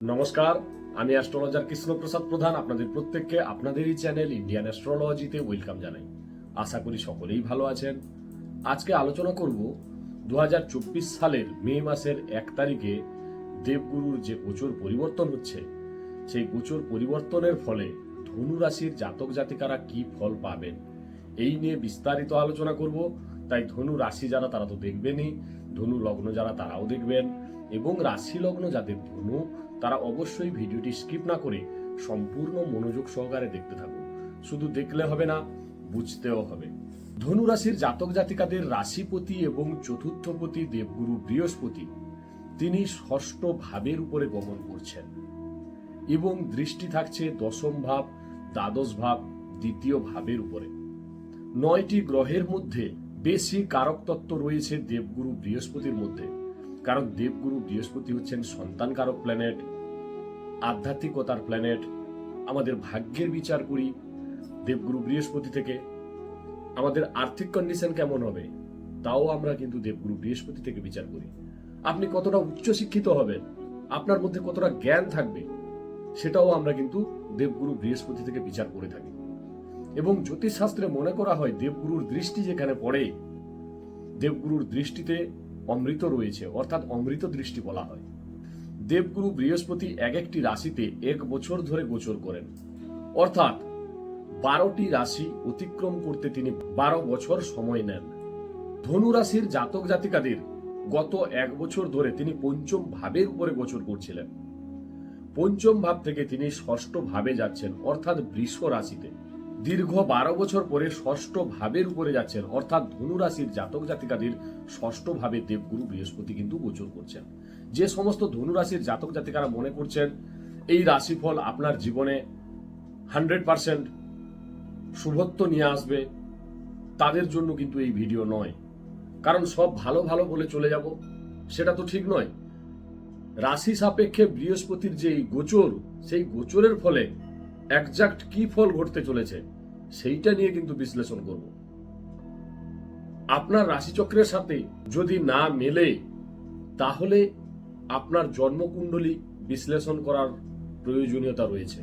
নমস্কার, আমি অ্যাস্ট্রোলজার কৃষ্ণপ্রসাদ প্রধান। আপনাদের প্রত্যেককে আপনাদেরই চ্যানেল ইন্ডিয়ান অ্যাস্ট্রোলজিতে ওয়েলকাম জানাই। আশা করি সকলেই ভালো আছেন। আজকে আলোচনা করব দু হাজার চব্বিশ সালের মে মাসের এক তারিখে দেবগুরুর যে গোচর পরিবর্তন হচ্ছে, সেই গোচর পরিবর্তনের ফলে ধনু রাশির জাতক জাতিকারা কি ফল পাবেন, এই নিয়ে বিস্তারিত আলোচনা করব। তাই ধনু রাশি যারা, তারা তো দেখবেনই। ধনু লগ্ন যারা, তারাও দেখবেন। এবং রাশি লগ্ন যাদের ধনু তারা অবশ্যই ভিডিওটি স্কিপ না করে সম্পূর্ণ মনোযোগ সহকারে দেখতে থাকুন। শুধু দেখলে হবে না, বুঝতেও হবে। ধনু রাশির জাতক জাতিকাদের রাশিপতি এবং চতুর্থপতি দেবগুরু বৃহস্পতি, তিনি ষষ্ঠ ভাবের উপরে গমন করছেন এবং দৃষ্টি থাকছে দশম ভাব, দ্বাদশ ভাব, দ্বিতীয় ভাবের উপরে। নয়টি গ্রহের মধ্যে বেশি কারক তত্ত্ব রয়েছে দেবগুরু বৃহস্পতির মধ্যে, কারণ দেবগুরু বৃহস্পতি হচ্ছেন সন্তান কারক প্ল্যানেট আধ্যাত্মিকতার প্ল্যানেট আমাদের ভাগ্যের বিচার করি। দেবগুরু বৃহস্পতি থেকে আমাদের আর্থিক কন্ডিশন কেমন হবে, তাও আমরা কিন্তু দেবগুরু বৃহস্পতি থেকে বিচার করি। আপনি কতটা উচ্চশিক্ষিত হবেন, আপনার মধ্যে কতটা জ্ঞান থাকবে, সেটাও আমরা কিন্তু দেবগুরু বৃহস্পতি থেকে বিচার করে থাকি। এবং জ্যোতিষশাস্ত্রে মনে করা হয়, দেবগুরুর দৃষ্টি যেখানে পড়ে, দেবগুরুর দৃষ্টিতে অমৃত রয়েছে, অর্থাৎ অমৃত দৃষ্টি বলা হয়। দেবগুরু বৃহস্পতি এক একটি রাশিতে এক বছর ধরে গোচর করেন। অর্থাৎ বারোটি রাশি অতিক্রম করতে তিনি বারো বছর সময় নেন। ধনু রাশির জাতক জাতিকাদের গত এক বছর ধরে তিনি পঞ্চম ভাবের উপরে গোচর করছিলেন। পঞ্চম ভাব থেকে তিনি ষষ্ঠ ভাবে যাচ্ছেন, অর্থাৎ বৃষ রাশিতে। দীর্ঘ বারো বছর পরে ষষ্ঠ ভাবের উপরে যাচ্ছেন, অর্থাৎ ধনু রাশির জাতক জাতিকাদের ষষ্ঠ ভাবে দেবগুরু বৃহস্পতি কিন্তু গোচর করছেন। যে সমস্ত ধনু রাশির জাতক জাতিকারা মনে করছেন, এই রাশিফল আপনার জীবনে হান্ড্রেড পার্সেন্ট শুভত্ব নিয়ে আসবে, তাদের জন্য কিন্তু এই ভিডিও নয়। কারণ সব ভালো ভালো বলে চলে যাব, সেটা তো ঠিক নয়। রাশি সাপেক্ষে বৃহস্পতির যে গোচর, সেই গোচরের ফলে একজাক্ট কি ফল ঘটতে চলেছে, সেইটা নিয়ে কিন্তু বিশ্লেষণ করব। আপনার রাশিচক্রের সাথে যদি না মেলে, তাহলে আপনার জন্মকুণ্ডলী বিশ্লেষণ করার প্রয়োজনীয়তা রয়েছে।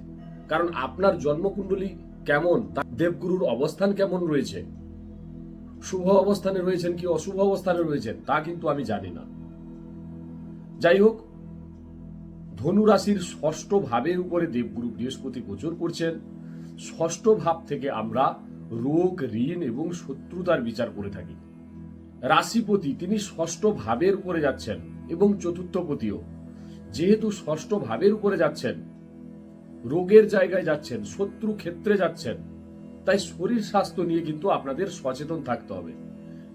কারণ আপনার জন্মকুণ্ডলী কেমন দেবগুরুর অবস্থান কেমন রয়েছে, শুভ অবস্থানে রয়েছেন কি অশুভ অবস্থানে রয়েছেন, তা কিন্তু আমি জানি না। যাই হোক, ধনু রাশির ষষ্ঠ ভাবের উপরে দেবগুরু বৃহস্পতি গোচর করছেন। ষষ্ঠ ভাব থেকে আমরা রোগ, ঋণ এবং শত্রুতার বিচার করে থাকি। রাশিপতি তিনি ষষ্ঠ ভাবের উপরে যাচ্ছেন এবং চতুর্থপতিও যেহেতু ষষ্ঠ ভাবের উপরে যাচ্ছেন, রোগের জায়গায় যাচ্ছেন, শত্রু ক্ষেত্রে যাচ্ছেন, তাই শরীর স্বাস্থ্য নিয়ে কিন্তু আপনাদের সচেতন থাকতে হবে।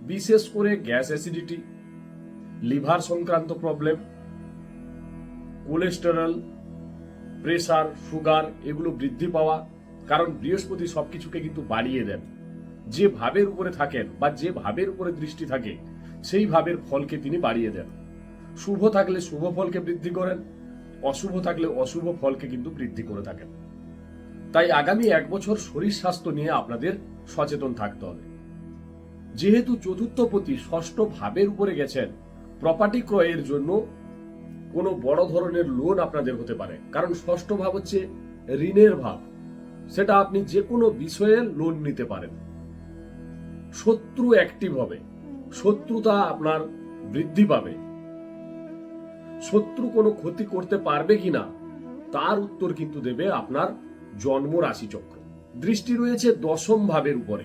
বিশেষ করে গ্যাস অ্যাসিডিটি, লিভার সংক্রান্ত প্রবলেম, কোলেস্টেরল প্রেশার সুগার, এগুলো বৃদ্ধি পাওয়া, কারণ বৃহস্পতি সবকিছুকে কিন্তু বাড়িয়ে দেন। যে ভাবের উপরে থাকেন বা যে ভাবের উপরে দৃষ্টি থাকে, সেই ভাবের ফলকে তিনি বাড়িয়ে দেন। শুভ থাকলে শুভ ফলকে বৃদ্ধি করেন, অশুভ থাকলে অশুভ ফলকে কিন্তু বৃদ্ধি করে থাকেন। তাই আগামী এক বছর শরীর স্বাস্থ্য নিয়ে আপনাদের সচেতন থাকতে হবে। যেহেতু চতুর্থপতি ষষ্ঠ ভাবের উপরে গেছেন প্রপার্টি ক্রয়ের জন্য কোনো বড় ধরনের লোন আপনাদের হতে পারে। কারণ ষষ্ঠ ভাব হচ্ছে ঋণের ভাব। সেটা আপনি যে কোনো বিষয়ে লোন নিতে পারেন। শত্রু অ্যাক্টিভ হবে। শত্রুতা আপনার বৃদ্ধি পাবে। শত্রু কোনো ক্ষতি করতে পারবে কিনা তার উত্তর কিন্তু দেবে আপনার জন্ম রাশিচক্র। দৃষ্টি রয়েছে দশম ভাবের উপরে।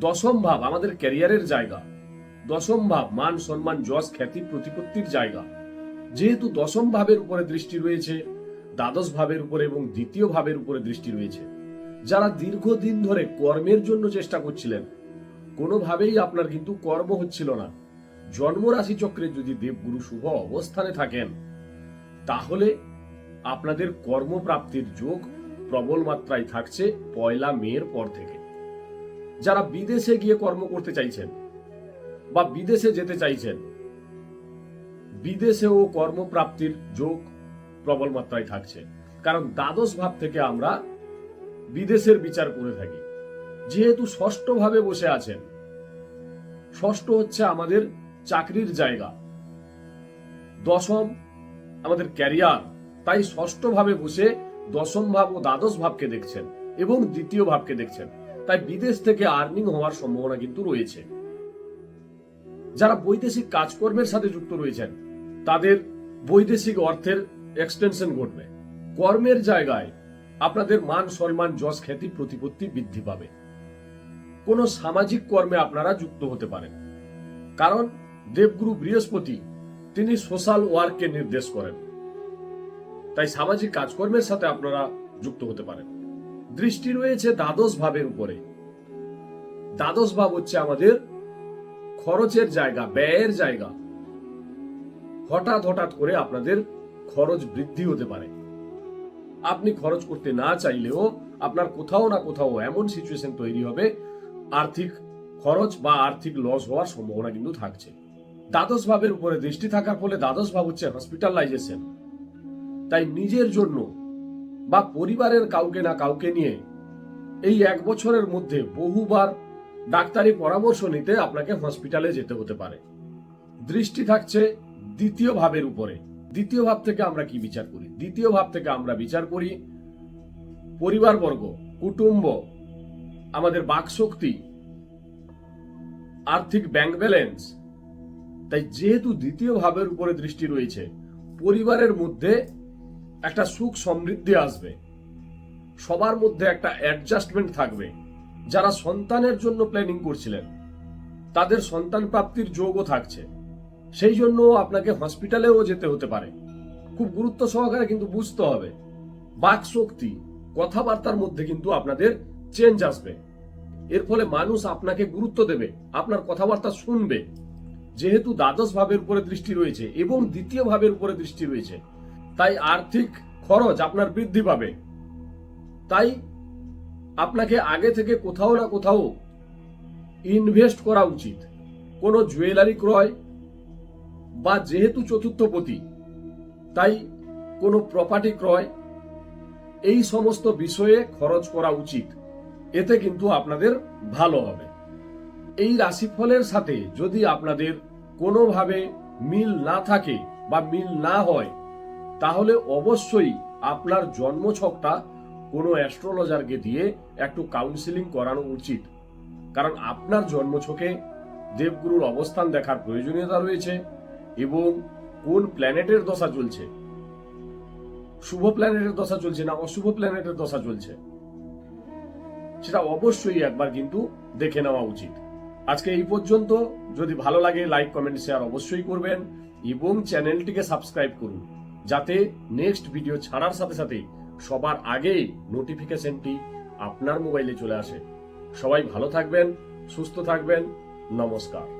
দশম ভাব আমাদের ক্যারিয়ারের জায়গা। দশম ভাব মান, সম্মান, যশ, খ্যাতি, প্রতিপত্তির জায়গা। যেহেতু দশম ভাবের উপরে দৃষ্টি রয়েছে, দ্বাদশ ভাবের উপরে এবং দ্বিতীয় ভাবের উপরে দৃষ্টি রয়েছে। যারা দীর্ঘদিন ধরে কর্মের জন্য চেষ্টা করছিলেন কোনোভাবেই আপনার কিন্তু কর্ম হচ্ছিল না। জন্ম রাশি চক্রে যদি দেবগুরু শুভ অবস্থানে থাকেন, তাহলে আপনাদের কর্মপ্রাপ্তির যোগ প্রবল মাত্রায় থাকছে পয়লা মেয়ের পর থেকে। যারা বিদেশে গিয়ে কর্ম করতে চাইছেন বা বিদেশে যেতে চাইছেন, বিদেশেও কর্মপ্রাপ্তির যোগ প্রবল মাত্রায় থাকছে। কারণ দ্বাদশ ভাব থেকে আমরা বিদেশের বিচার করে থাকি। যেহেতু ষষ্ঠ ভাবে বসে আছেন ষষ্ঠ হচ্ছে আমাদের চাকরির জায়গা। দশম আমাদের ক্যারিয়ার। তাই ষষ্ঠ ভাবে বসে দশম ভাব ও দ্বাদশ ভাবকে দেখছেন এবং দ্বিতীয় ভাবকে দেখছেন। তাই বিদেশ থেকে আর্নিং হওয়ার সম্ভাবনা কিন্তু রয়েছে। যারা বৈদেশিক কাজকর্মের সাথে যুক্ত রয়েছেন, তাদের বৈদেশিক অর্থের এক্সটেনশন ঘটবে। কর্মের জায়গায় আপনাদের মান সম্মান যশ খ্যাতি প্রতিপত্তি বৃদ্ধি পাবে। কোনো সামাজিক কর্মে আপনারা যুক্ত হতে পারেন। কারণ দেবগুরু বৃহস্পতি, তিনি সোশ্যাল ওয়ার্ককে নির্দেশ করেন। তাই সামাজিক কাজকর্মের সাথে আপনারা যুক্ত হতে পারেন। দৃষ্টি রয়েছে দ্বাদশ ভাবের উপরে। দ্বাদশ ভাব হচ্ছে আমাদের খরচের জায়গা, ব্যয়ের জায়গা। হঠাৎ হঠাৎ করে আপনাদের খরচ বৃদ্ধি হতে পারে। আপনি খরচ করতে না চাইলেও আপনার কোথাও না কোথাও এমন সিচুয়েশন তৈরি হবে আর্থিক খরচ বা আর্থিক লস হওয়ার সম্ভাবনা কিন্তু থাকছে। দ্বাদশ ভাবের উপরে দৃষ্টি থাকার ফলে দ্বাদশ ভাব হচ্ছে হসপিটালাইজেশন তাই নিজের জন্য বা পরিবারের কাউকে না কাউকে নিয়ে এই এক বছরের মধ্যে বহুবার ডাক্তারি পরামর্শ নিতে আপনাকে হসপিটালে যেতে হতে পারে। দৃষ্টি থাকছে দ্বিতীয় ভাবের উপরে। দ্বিতীয় ভাব থেকে আমরা কি বিচার করি? দ্বিতীয় ভাব থেকে আমরা বিচার করি পরিবারবর্গ, কুটুম্ব আমাদের বাকশক্তি, আর্থিক ব্যাংক ব্যালেন্স, তাই যেহেতু দ্বিতীয় ভাবের উপরে দৃষ্টি রয়েছে, পরিবারের মধ্যে একটা সুখ সমৃদ্ধি আসবে। সবার মধ্যে একটা অ্যাডজাস্টমেন্ট থাকবে। যারা সন্তানের জন্য প্ল্যানিং করছিলেন, তাদের সন্তান প্রাপ্তির যোগও থাকছে। সেই জন্য আপনাকে হসপিটালেও যেতে হতে পারে। খুব গুরুত্ব সহকারে কিন্তু বুঝতে হবে। বাক শক্তি কথাবার্তার মধ্যে কিন্তু আপনাদের চেঞ্জ আসবে। এর ফলে মানুষ আপনাকে গুরুত্ব দেবে, আপনার কথাবার্তা শুনবে। যেহেতু দ্বাদশ ভাবের উপরে দৃষ্টি রয়েছে এবং দ্বিতীয় ভাবের উপরে দৃষ্টি রয়েছে, তাই আর্থিক খরচ আপনার বৃদ্ধি পাবে। তাই আপনাকে আগে থেকে কোথাও না কোথাও ইনভেস্ট করা উচিত। কোনো জুয়েলারি ক্রয় বা যেহেতু চতুর্থপতি, তাই কোনো প্রপার্টি ক্রয়, এই সমস্ত বিষয়ে খরচ করা উচিত। এতে কিন্তু আপনাদের ভালো হবে। এই রাশিফলের সাথে যদি আপনাদের কোনোভাবে মিল না থাকে বা মিল না হয়, তাহলে অবশ্যই আপনার জন্মছকটা কোনো অ্যাস্ট্রোলজারকে দিয়ে একটু কাউন্সিলিং করানো উচিত। কারণ আপনার জন্মছকে দেবগুরুর অবস্থান দেখার প্রয়োজনীয়তা রয়েছে এবং কোন প্ল্যানেটের দশা চলছে? শুভ প্ল্যানেটের দশা চলছে না অশুভ প্ল্যানেটের দশা চলছে? সেটা অবশ্যই একবার কিন্তু দেখে নেওয়া উচিত। আজকে এই পর্যন্ত। যদি ভালো লাগে লাইক কমেন্ট শেয়ার অবশ্যই করবেন এবং চ্যানেলটিকে সাবস্ক্রাইব করুন। যাতে নেক্সট ভিডিও ছাড়ার সাথে সাথে সবার আগে নোটিফিকেশনটি আপনার মোবাইলে চলে আসে। সবাই ভালো থাকবেন, সুস্থ থাকবেন। নমস্কার।